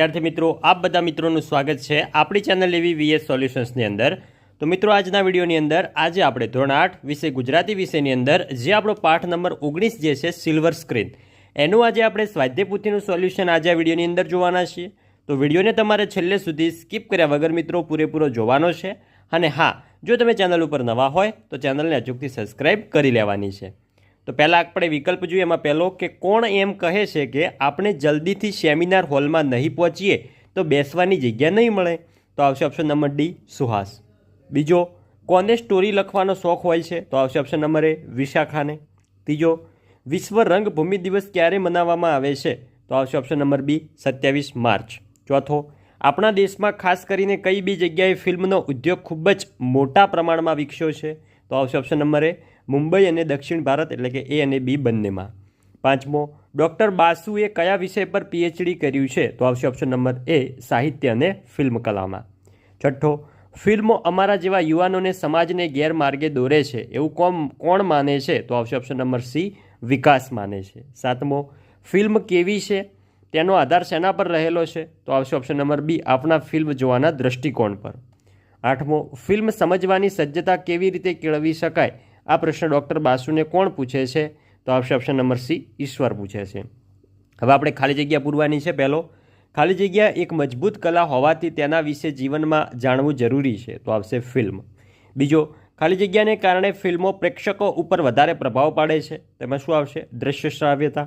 ત્યારથી મિત્રો, આપ બધા મિત્રોનું સ્વાગત છે આપણી ચેનલ એવી વીએસ સોલ્યુશન્સની અંદર. તો મિત્રો, આજના વિડીયોની અંદર આજે આપણે ધોરણ આઠ વિષય ગુજરાતી વિષયની અંદર, જે આપણો પાઠ નંબર ઓગણીસ જે છે સિલ્વર સ્ક્રીન એનું આજે આપણે સ્વાધ્યાયપુથીનું સોલ્યુશન આજે આ વિડીયોની અંદર જોવાના છીએ. તો વિડીયોને તમારે છેલ્લે સુધી સ્કીપ કર્યા વગર મિત્રો, પૂરેપૂરો જોવાનો છે. અને હા, જો તમે ચેનલ ઉપર નવા હોય, તો ચેનલને અચૂકથી સબસ્ક્રાઈબ કરી લેવાની છે. તો પહેલાં આપણે વિકલ્પ જોઈએ. એમાં પહેલો કે કોણ એમ કહે છે કે આપણે જલ્દીથી સેમિનાર હોલમાં નહીં પહોંચીએ તો બેસવાની જગ્યા નહીં મળે. તો આવશે ઓપ્શન નંબર ડી સુહાસ. બીજો, કોને સ્ટોરી લખવાનો શોખ હોય છે? તો આવશે ઓપ્શન નંબર એ વિશાખાને. ત્રીજો, વિશ્વ રંગભૂમિ દિવસ ક્યારે મનાવવામાં આવે છે? તો આવશે ઓપ્શન નંબર બી સત્યાવીસ માર્ચ. ચોથો, આપણા દેશમાં ખાસ કરીને કઈ બી જગ્યાએ ફિલ્મનો ઉદ્યોગ ખૂબ જ મોટા પ્રમાણમાં વિકસ્યો છે? તો આવશે ઓપ્શન નંબર એ મુંબઈ અને દક્ષિણ ભારત એટલે કે એ અને બી બંનેમાં. પાંચમો, ડૉક્ટર બાસુએ કયા વિષય પર પીએચડી કર્યું છે? તો આવશે ઓપ્શન નંબર એ, સાહિત્ય અને ફિલ્મ કલામાં. છઠ્ઠો, ફિલ્મો અમારા જેવા યુવાનોને સમાજને ગેરમાર્ગે દોરે છે. એવું કોમ, કોણ માને છે? તો આવશે ઓપ્શન નંબર સી, વિકાસ માને છે. સાતમો, ફિલ્મ કેવી છે? તેનો આધાર શેના પર રહેલો છે? તો આવશે ઓપ્શન નંબર બી, આપણા ફિલ્મ જોવાના દૃષ્ટિકોણ પર. આઠમો, ફિલ્મ સમજવાની સજ્જતા કેવી રીતે કેળવી શકાય? આ પ્રશ્ન ડૉક્ટર બાસુને કોણ પૂછે છે? તો આવશે ઓપ્શન નંબર સી, ઈશ્વર પૂછે છે. હવે આપણે ખાલી જગ્યા પૂરવાની છે પહેલો. ખાલી જગ્યા એક મજબૂત કલા હોવાથી તેના વિશે જીવનમાં જાણવું જરૂરી છે. તો આવશે ફિલ્મ બીજો, ખાલી જગ્યાને કારણે ફિલ્મો પ્રેક્ષકો ઉપર વધારે પ્રભાવ પાડે છે. તેમાં શું આવશે? દ્રશ્ય શ્રાવ્યતા.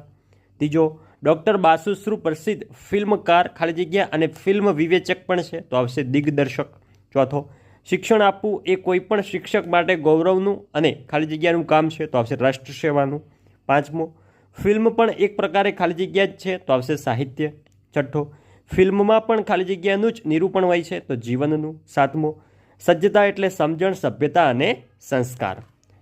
ત્રીજો, ડૉક્ટર બાસુશ્રુ પ્રસિદ્ધ ફિલ્મકાર, ખાલી જગ્યા અને ફિલ્મ વિવેચક પણ છે. તો આવશે દિગ્દર્શક. ચોથો શિક્ષણ આપવું એ કોઈ પણ શિક્ષક માટે ગૌરવનું અને ખાલી જગ્યાનું કામ છે, તો આવશે રાષ્ટ્ર સેવાનું પાંચમો, ફિલ્મ પણ એક પ્રકારે ખાલી જગ્યા જ છે, તો આવશે સાહિત્ય. છઠ્ઠો, ફિલ્મમાં પણ ખાલી જગ્યાનું જ નિરૂપણ હોય છે, તો જીવનનું. સાતમો, સજ્જતા એટલે સમજણ, સભ્યતા અને સંસ્કાર.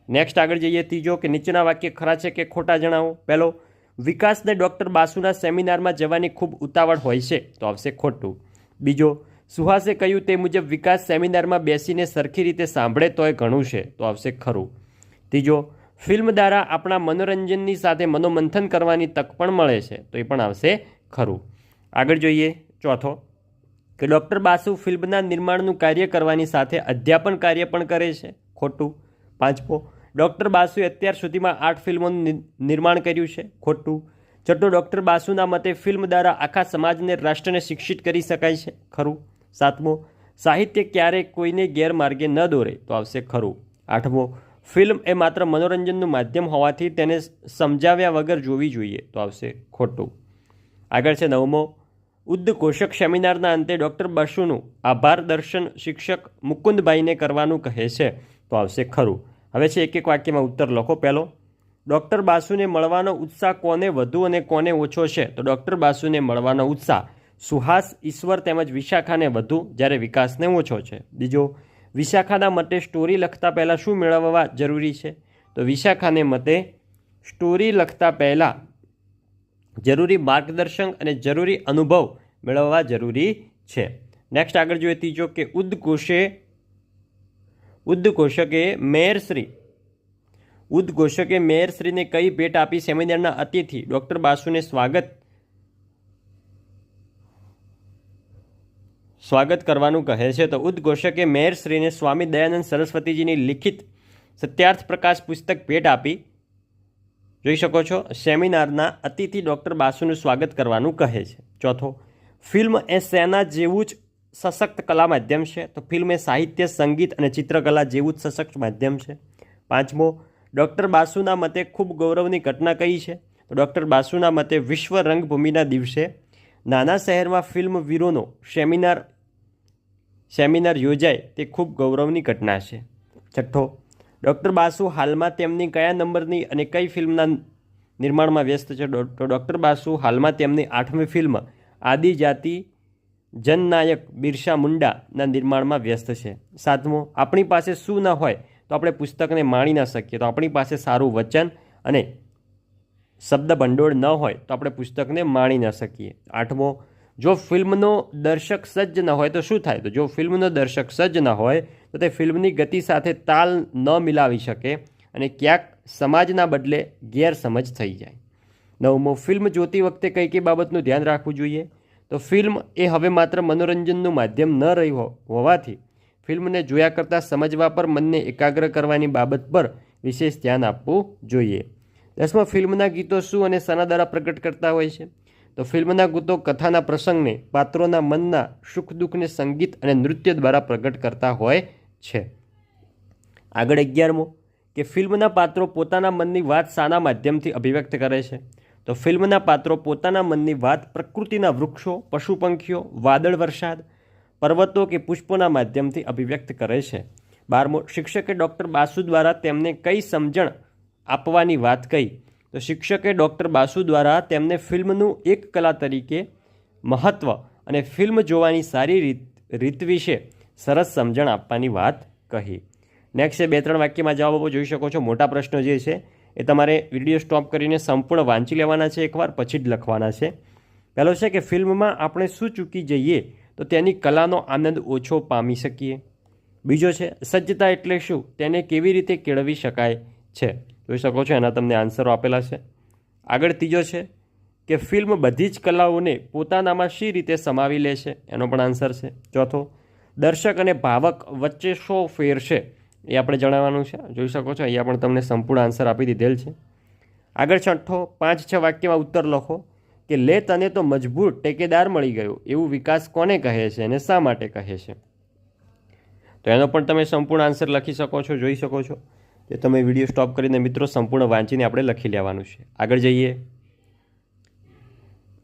નેક્સ્ટ આગળ જઈએ ત્રીજો કે નીચેના વાક્ય ખરા છે કે ખોટા જણાવો? પહેલો, વિકાસને ડૉક્ટર બાસુના સેમિનારમાં જવાની ખૂબ ઉતાવળ હોય છે, તો આવશે ખોટું. બીજો સુહાસે કહ્યું, તે મુજબ વિકાસ સેમિનારમાં બેસીને સરખી રીતે સાંભળે તોય ઘણું છે. તો આવશે ખરું. ત્રીજો, ફિલ્મ દ્વારા આપણા મનોરંજનની સાથે મનોમંથન કરવાની તક પણ મળે છે, તો એ પણ આવશે ખરું. આગળ જોઈએ, ચોથો, કે ડૉક્ટર બાસુ ફિલ્મના નિર્માણનું કાર્ય કરવાની સાથે અધ્યાપન કાર્ય પણ કરે છે. ખોટું. પાંચમો, ડૉક્ટર બાસુએ અત્યાર સુધીમાં આઠ ફિલ્મોનું નિર્માણ કર્યું છે. ખોટું. છઠ્ઠું, ડૉક્ટર બાસુના મતે ફિલ્મ દ્વારા આખા સમાજને, રાષ્ટ્રને શિક્ષિત કરી શકાય છે. ખરું. સાતમો, સાહિત્ય ક્યારેય કોઈને ગેરમાર્ગે ન દોરે તો આવશે ખરું. આઠમો, ફિલ્મ એ માત્ર મનોરંજનનું માધ્યમ હોવાથી તેને સમજાવ્યા વગર જોવી જોઈએ તો આવશે ખોટું. આગળ છે નવમો ઉદ્ઘોષક સેમિનારના અંતે ડૉક્ટર બસુનું આભાર દર્શન શિક્ષક મુકુંદભાઈને કરવાનું કહે છે તો આવશે ખરું. હવે છે એક એક વાક્યમાં ઉત્તર લખો પહેલો. ડૉક્ટર બાસુને મળવાનો ઉત્સાહ કોને વધુ અને કોને ઓછો છે? તો ડૉક્ટર બાસુને મળવાનો ઉત્સાહ. સુહાસ, ઈશ્વર તેમજ વિશાખાને વધુ, જ્યારે વિકાસને ઓછો છે. બીજો, વિશાખાના મતે સ્ટોરી લખતા પહેલાં શું મેળવવા જરૂરી છે? તો વિશાખાને મતે સ્ટોરી લખતા પહેલાં જરૂરી માર્ગદર્શન અને જરૂરી અનુભવ મેળવવા જરૂરી છે. નેક્સ્ટ આગળ જોઈએ ત્રીજો કે ઉદ્ઘોષે, ઉદ્ઘોષકે મેયરશ્રી, ઉદ્ઘોષકે મેયરશ્રીને કઈ ભેટ આપી સેમિનારના અતિથિ? ડૉક્ટર બાસુને સ્વાગત સ્વાગત કરવાનું કહે છે. તો ઉદ્ઘોષકે મેયરશ્રીને સ્વામી દયાનંદ સરસ્વતીજીની લિખિત સત્યાર્થ પ્રકાશ પુસ્તક ભેટ આપી. જોઈ શકો છો, સેમિનારના અતિથિ ડૉક્ટર બાસુનું સ્વાગત કરવાનું કહે છે. ચોથો, ફિલ્મ એ સેના જેવું જ સશક્ત કલા માધ્યમ છે. તો ફિલ્મ એ સાહિત્ય, સંગીત અને ચિત્રકલા જેવું જ સશક્ત માધ્યમ છે. પાંચમો, ડૉક્ટર બાસુના મતે ખૂબ ગૌરવની ઘટના કઈ છે. તો ડૉક્ટર બાસુના મતે વિશ્વ રંગભૂમિના દિવસે નાના શહેરમાં ફિલ્મ વીરોનો સેમિનાર સેમિનાર યોજાય તે ખૂબ ગૌરવની ઘટના છે. છઠ્ઠો ડૉક્ટર બાસુ હાલમાં તેમની કયા નંબરની અને કઈ ફિલ્મના નિર્માણમાં વ્યસ્ત છે? તો ડૉક્ટર બાસુ હાલમાં તેમની આઠમી ફિલ્મ આદિજાતિ જનનાયક બિરસા મુંડાના નિર્માણમાં વ્યસ્ત છે. સાતમો, આપણી પાસે શું ન હોય તો આપણે પુસ્તકને માણી ન શકીએ. તો આપણી પાસે સારું વચન અને શબ્દ ભંડોળ ન હોય તો આપણે પુસ્તકને માણી ન શકીએ. આઠમો જો ફિલ્મનો દર્શક સજ્જ ન હોય, તો શું થાય? તો જો ફિલ્મનો દર્શક સજ્જ ન હોય, તો તે ફિલ્મની ગતિ સાથે તાલ ન મિલાવી શકે અને ક્યાંક સમાજના બદલે ગેરસમજ થઈ જાય. નવમો, ફિલ્મ જોતી વખતે કઈ કઈ બાબતનું ધ્યાન રાખવું જોઈએ? તો ફિલ્મ એ હવે માત્ર મનોરંજનનું માધ્યમ ન રહી હોવાથી ફિલ્મને જોયા કરતાં સમજવા પર મનને એકાગ્ર કરવાની બાબત પર વિશેષ ધ્યાન આપવું જોઈએ. દસમાં, ફિલ્મના ગીતો શું અને શાના દ્વારા પ્રગટ કરતા હોય છે? તો ફિલ્મના ગીતો, કથાના પ્રસંગને, પાત્રોના મનના સુખ દુઃખને સંગીત અને નૃત્ય દ્વારા પ્રગટ કરતા હોય છે. આગળ અગિયારમો, કે ફિલ્મના પાત્રો પોતાના મનની વાત શાના માધ્યમથી અભિવ્યક્ત કરે છે. તો ફિલ્મના પાત્રો પોતાના મનની વાત પ્રકૃતિના વૃક્ષો પશુ પંખીઓ વાદળ વરસાદ, પર્વતો કે પુષ્પોના માધ્યમથી અભિવ્યક્ત કરે છે. બારમો, શિક્ષકે ડૉક્ટર બાસુ દ્વારા તેમને કઈ સમજણ આપવાની વાત કહી? તો શિક્ષકે ડૉક્ટર બાસુ દ્વારા તેમને ફિલ્મનું એક કલા તરીકે મહત્ત્વ અને ફિલ્મ જોવાની સારી રીત રીત વિશે સરસ સમજણ આપવાની વાત કહી. નેક્સ્ટ બે ત્રણ વાક્યમાં જવાબ આપો, જોઈ શકો છો. મોટા પ્રશ્નો જે છે, એ તમારે વીડિયો સ્ટોપ કરીને સંપૂર્ણ વાંચી લેવાના છે, એકવાર પછી જ લખવાના છે. પહેલો છે કે ફિલ્મમાં આપણે શું ચૂકી જઈએ, તો તેની કલાનો આનંદ ઓછો પામી શકીએ. બીજો છે, સજ્જતા એટલે શું, તેને કેવી રીતે કેળવી શકાય છે? જોઈ શકો છો, એના તમને આન્સરો આપેલા છે. આગળ ત્રીજો છે કે ફિલ્મ બધી જ કલાઓને પોતાનામાં શી રીતે સમાવી લે છે? એનો પણ આન્સર છે. ચોથો, દર્શક અને ભાવક વચ્ચે શો ફેર છે? એ આપણે જણાવવાનું છે. જોઈ શકો છો, અહીંયા પણ તમને સંપૂર્ણ આન્સર આપી દીધેલ છે. આગળ છઠ્ઠો, પાંચ, છ વાક્યમાં ઉત્તર લખો કે, લે તને તો મજબૂર ટેકેદાર મળી ગયો. એવું વિકાસ કોને કહે છે અને શા માટે કહે છે? તો એનો પણ તમે સંપૂર્ણ આન્સર લખી શકો છો, જોઈ શકો છો. તે તમે વીડિયો સ્ટોપ કરીને મિત્રો સંપૂર્ણ વાંચીને આપણે લખી લેવાનું છે. આગળ જઈએ.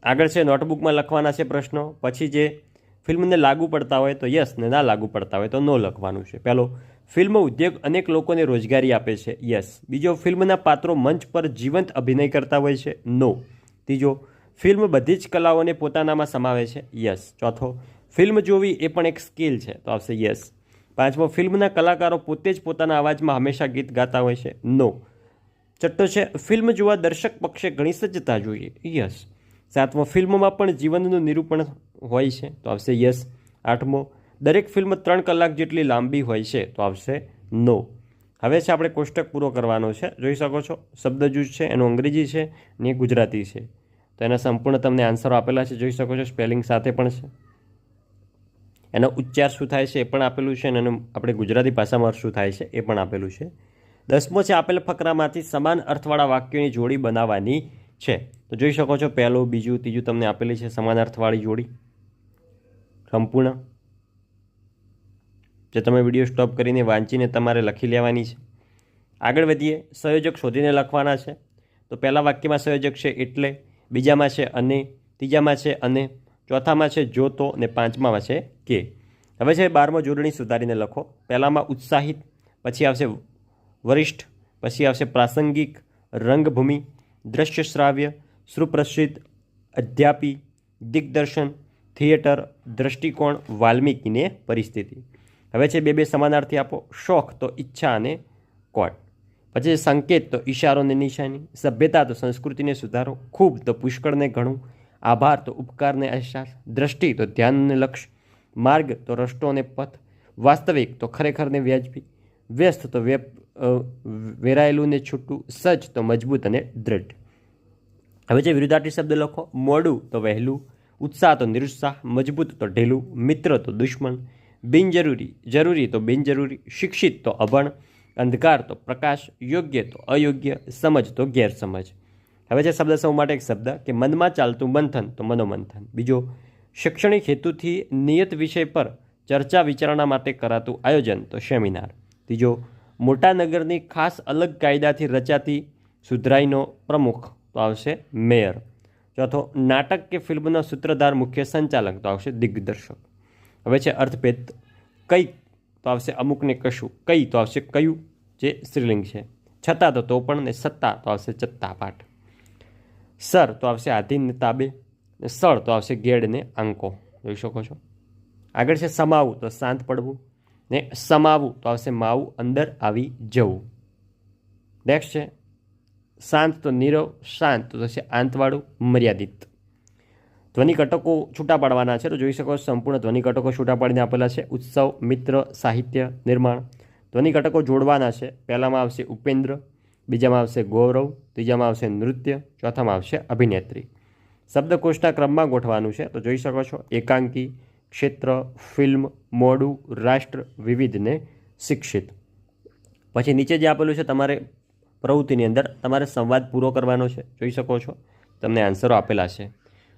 આગળ છે નોટબુકમાં લખવાના છે પ્રશ્નો. પછી જે ફિલ્મને લાગુ પડતા હોય તો યસ ને ના લાગુ પડતા હોય તો નો લખવાનું છે. પહેલો ફિલ્મ ઉદ્યોગ અનેક લોકોને રોજગારી આપે છે. યસ. બીજો, ફિલ્મના પાત્રો મંચ પર જીવંત અભિનય કરતા હોય છે. નો. ત્રીજો, ફિલ્મ બધી જ કલાઓને પોતાનામાં સમાવે છે. યસ. ચોથો, ફિલ્મ જોવી એ પણ એક સ્કિલ છે. તો આવશે યસ. પાંચમો, ફિલ્મના કલાકારો પોતે જ પોતાના અવાજમાં હંમેશા ગીત ગાતા હોય છે. નો. છઠ્ઠો છે, ફિલ્મ જોવા દર્શક પક્ષે ઘણી સજ્જતા જોઈએ. યસ. સાતમો, ફિલ્મમાં પણ જીવનનું નિરૂપણ હોય છે. તો આવશે યસ. આઠમો, દરેક ફિલ્મ ત્રણ કલાક જેટલી લાંબી હોય છે. તો આવશે નો. હવે છે, આપણે કોષ્ટક પૂરો કરવાનો છે. જોઈ શકો છો શબ્દ જૂથ છે, એનું અંગ્રેજી છે, ને ગુજરાતી છે. તો એના સંપૂર્ણ તમને આન્સરો આપેલા છે. જોઈ શકો છો સ્પેલિંગ સાથે પણ છે. એનો ઉચ્ચાર શું થાય છે એ પણ આપેલું છે અને આપણે ગુજરાતી ભાષામાં શું થાય છે એ પણ આપેલું છે. દસમો છે આપેલ ફકરામાંથી સમાન અર્થવાળા વાક્યોની જોડી બનાવવાની છે. તો જોઈ શકો છો પહેલું, બીજું, ત્રીજું તમને આપેલી છે સમાન અર્થવાળી જોડી. સંપૂર્ણ. જે તમે વીડિયો સ્ટોપ કરીને વાંચીને તમારે લખી લેવાની છે. આગળ વધીએ, સંયોજક શોધીને લખવાના છે. તો પહેલાં વાક્યમાં સંયોજક છે એટલે, બીજામાં છે અને, ત્રીજામાં છે અને ચોથામાં છે જો તો ને પાંચમામાં છે કે. હવે છે બારમો જોડણી સુધારીને લખો. પહેલામાં ઉત્સાહિત, પછી આવશે વરિષ્ઠ, પછી આવશે પ્રાસંગિક, રંગભૂમિ દ્રશ્ય શ્રાવ્ય સુપ્રસિદ્ધ, અધ્યાપી, દિગ્દર્શન, થિયેટર દૃષ્ટિકોણ વાલ્મીકીને પરિસ્થિતિ. હવે છે બે બે સમાનાર્થી આપો. શોખ તો ઈચ્છા અને કોટ. પછી સંકેત તો ઈશારો ને નિશાની. સભ્યતા તો સંસ્કૃતિને સુધારો. ખૂબ તો પુષ્કળને ઘણું. આભાર તો ઉપકારને અહેસાસ, દ્રષ્ટિ તો ધ્યાનને લક્ષ્ય માર્ગ તો રસ્તો અને પથ, વાસ્તવિક તો ખરેખરને વ્યાજબી, વ્યસ્ત તો વેપ વેરાયેલું ને છૂટું, સજ્જ તો મજબૂત અને દ્રઢ. હવે જે વિરુદ્ધાર્થી શબ્દ લખો, મોડું તો વહેલું, ઉત્સાહ તો નિરુત્સાહ, મજબૂત તો ઢીલું, મિત્ર તો દુશ્મન, બિનજરૂરી, જરૂરી તો બિનજરૂરી, શિક્ષિત તો અભણ, અંધકાર તો પ્રકાશ, યોગ્ય તો અયોગ્ય, સમજ તો ગેરસમજ. હવે છે શબ્દ સમૂહ માટે એક શબ્દ કે મનમાં ચાલતું મંથન, તો મનોમંથન. બીજો, શૈક્ષણિક હેતુથી નિયત વિષય પર ચર્ચા વિચારણા માટે કરાતું આયોજન, તો સેમિનાર. ત્રીજો મોટા નગરની ખાસ અલગ કાયદાથી રચાતી સુધરાઈનો પ્રમુખ, તો આવશે મેયર. ચોથો, નાટક કે ફિલ્મનો સૂત્રધાર મુખ્ય સંચાલક, તો આવશે દિગ્દર્શક. હવે છે અર્થભેદ કઈ તો આવશે અમુકને કશું. કઈ, તો આવશે કયું, જે સ્ત્રીલિંગ છે. છતાં તો તો પણ ને સત્તા, તો આવશે ચત્તા પાઠ સર, તો આવશે આધીનને તાબે, ને સળ, તો આવશે ગેડને આંકો જોઈ શકો છો. આગળ છે સમાવું, તો શાંત પડવું. ને સમાવું, તો આવશે માવું, અંદર આવી જવું. નેક્સ્ટ છે, શાંત તો નીરવ, શાંત, તો થશે આંતવાળું, મર્યાદિત. ધ્વનિ ઘટકો છૂટા પાડવાના છે, તો જોઈ શકો સંપૂર્ણ ધ્વનિ ઘટકો છૂટા પાડીને આપેલા છે. ઉત્સવ, મિત્ર, સાહિત્ય, નિર્માણ. ધ્વનિ ઘટકો જોડવાના છે. પહેલામાં આવશે ઉપેન્દ્ર બીજામાં આવશે ગૌરવ, ત્રીજામાં આવશે નૃત્ય, ચોથામાં આવશે અભિનેત્રી. શબ્દકોશના ક્રમમાં ગોઠવાનું છે, તો જોઈ શકો છો, એકાંકી, ક્ષેત્ર, ફિલ્મ, મોડું, રાષ્ટ્ર વિવિધને શિક્ષિત. પછી નીચે જે આપેલું છે, તમારે પ્રવૃત્તિની અંદર તમારે સંવાદ પૂરો કરવાનો છે, જોઈ શકો છો, તમને આન્સરો આપેલા છે.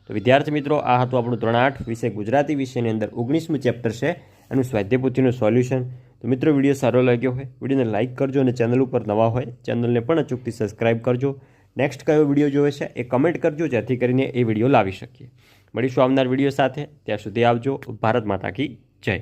તો વિદ્યાર્થી મિત્રો, આ હતું આપણું ત્રણ આઠ વિષય ગુજરાતી વિષયની અંદર. ઓગણીસમું ચેપ્ટર છે, એનું સ્વાધ્યાયપોથીનું સોલ્યુશન. તો મિત્રો, વીડિયો સારો લાગ્યો હોય, વિડીયોને લાઇક કરજો અને ચેનલ ઉપર નવા હોય ચેનલને પણ અચૂકથી સબસ્ક્રાઇબ કરજો. નેક્સ્ટ કયો વીડિયો જોવે છે એ કમેન્ટ કરજો, જેથી કરીને એ વીડિયો લાવી શકીએ. મળીશું આવનાર વીડિયો સાથે. ત્યાં સુધી આવજો. ભારત માતા કી જય.